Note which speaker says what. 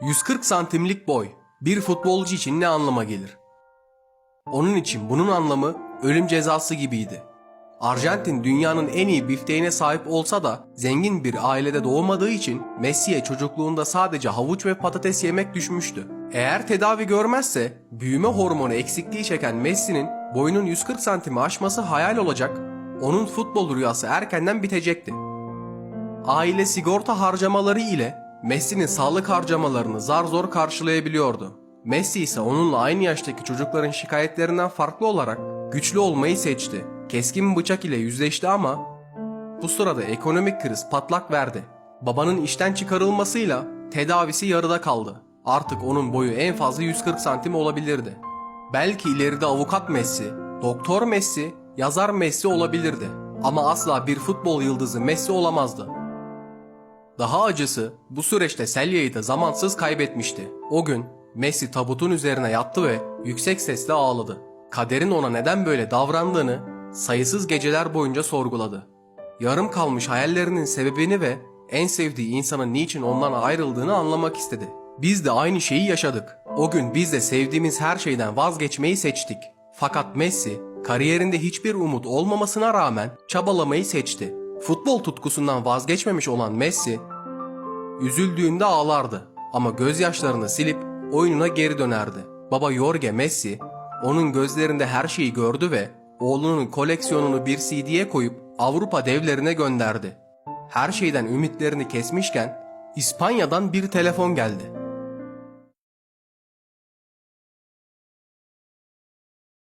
Speaker 1: 140 santimlik boy bir futbolcu için ne anlama gelir? Onun için bunun anlamı ölüm cezası gibiydi. Arjantin dünyanın en iyi bifteğine sahip olsa da zengin bir ailede doğmadığı için Messi'ye çocukluğunda sadece havuç ve patates yemek düşmüştü. Eğer tedavi görmezse büyüme hormonu eksikliği çeken Messi'nin boyunun 140 santimi aşması hayal olacak, onun futbol rüyası erkenden bitecekti. Aile sigorta harcamaları ile Messi'nin sağlık harcamalarını zar zor karşılayabiliyordu. Messi ise onunla aynı yaştaki çocukların şikayetlerinden farklı olarak güçlü olmayı seçti. Keskin bıçak ile yüzleşti ama bu sırada ekonomik kriz patlak verdi. Babanın işten çıkarılmasıyla tedavisi yarıda kaldı. Artık onun boyu en fazla 140 santim olabilirdi. Belki ileride avukat Messi, doktor Messi, yazar Messi olabilirdi. Ama asla bir futbol yıldızı Messi olamazdı. Daha acısı bu süreçte Celya'yı da zamansız kaybetmişti. O gün Messi tabutun üzerine yattı ve yüksek sesle ağladı. Kaderin ona neden böyle davrandığını sayısız geceler boyunca sorguladı. Yarım kalmış hayallerinin sebebini ve en sevdiği insanın niçin ondan ayrıldığını anlamak istedi. Biz de aynı şeyi yaşadık. O gün biz de sevdiğimiz her şeyden vazgeçmeyi seçtik. Fakat Messi kariyerinde hiçbir umut olmamasına rağmen çabalamayı seçti. Futbol tutkusundan vazgeçmemiş olan Messi üzüldüğünde ağlardı ama gözyaşlarını silip oyununa geri dönerdi. Baba Jorge Messi onun gözlerinde her şeyi gördü ve oğlunun koleksiyonunu bir CD'ye koyup Avrupa devlerine gönderdi. Her şeyden ümitlerini kesmişken İspanya'dan bir telefon geldi.